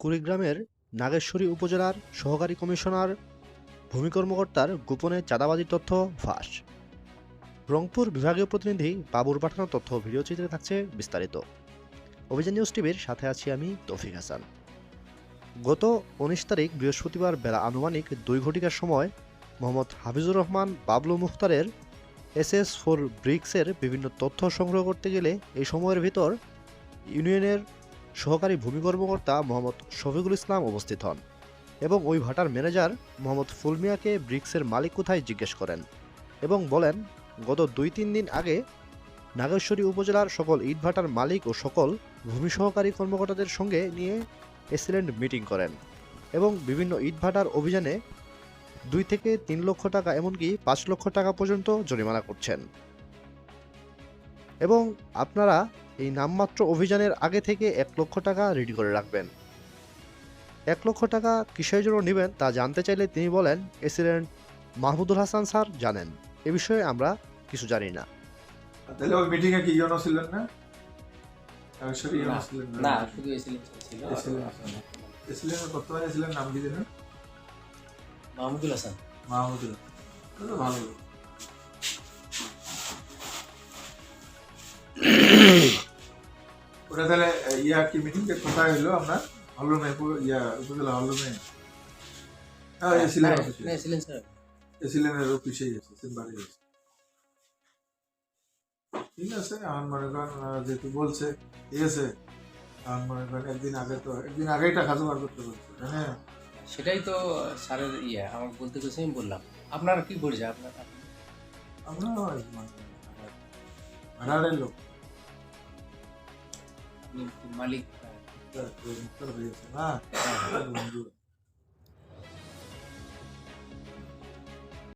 কুড়িগ্রামের নাগেশ্বরী উপজেলার সহকারী কমিশনার, ভূমি কর্মকর্তার গোপনে চাঁদাবাজির তথ্য ফাঁস। রংপুর বিভাগীয় প্রতিনিধি বাবুর পাঠানো তথ্য ভিডিও চিত্রে থাকছে বিস্তারিত। অভিযান নিউজ টিভির সাথে আছি আমি তৌফিক হাসান। গত উনিশ তারিখ বৃহস্পতিবার বেলা আনুমানিক দুই ঘটিকার সময় মোহাম্মদ হাফিজুর রহমান, বাবলু মুখতারের এস এস ফোর ব্রিক্সের বিভিন্ন তথ্য সংগ্রহ করতে গেলে এই সময়ের ভিতর ইউনিয়নের সহকারী ভূমি কর্মকর্তা মোহাম্মদ শফিকুল ইসলাম উপস্থিত হন এবং ওই ভাটার ম্যানেজার মোহাম্মদ ফুলমিয়াকে ব্রিক্সের মালিক কোথায় জিজ্ঞেস করেন এবং বলেন, গত দুই তিন দিন আগে নাগেশ্বরী উপজেলার সকল ইটভাটার মালিক ও সকল ভূমি সহকারী কর্মকর্তাদের সঙ্গে নিয়ে এসিলেন্ট মিটিং করেন এবং বিভিন্ন ইটভাটার অভিযানে দুই থেকে তিন লক্ষ টাকা এমনকি পাঁচ লক্ষ টাকা পর্যন্ত জরিমানা করছেন। এবং আপনারা এই নামমাত্র অভিযানের আগে থেকে এক লক্ষ টাকা রেডি করে রাখবেন। এক লক্ষ টাকা কিসের জন্য নেবেন তা জানতে চাইলে তিনি বলেন এসিডেন্ট মাহমুদুল হাসান স্যার জানেন। এ বিষয়ে আমরা কিছু জানি না। তাহলে ওই মিটিং এ কি ছিলেন না? না, শুধু এসিলেন ছিল এসিলেন এসিলেন বর্তমানে ছিলেন নাম কি জানেন মাহমুদুল হাসান। মাহমুদুল। ভালো। ওটা তাহলে ইয়া কি মিটিং টা কোথায় হলো আপনার হলরুমে ইয়া উপজেলা হলরুমে? হ্যাঁ এসিলেন অফিসে এসিলেন স্যার। এসিলেনের অফিসেই আছে চেম্বারে আছে ঠিক আছে আমার মনে করেন যেহেতু বলছে ঠিক আছে। আমার মনে করেন একদিন আগে তো একদিন আগেই টাকা জোগাড় করতে বলছে হ্যাঁ সেটাই তো স্যারের ইয়ে আমার বলতে গেছে আমি বললাম। আপনারা কি বলছে? আপনার আমরা ভাড়ারের লোক। আপনি মালিক মুক্তার হয়ে গেছে না বন্ধু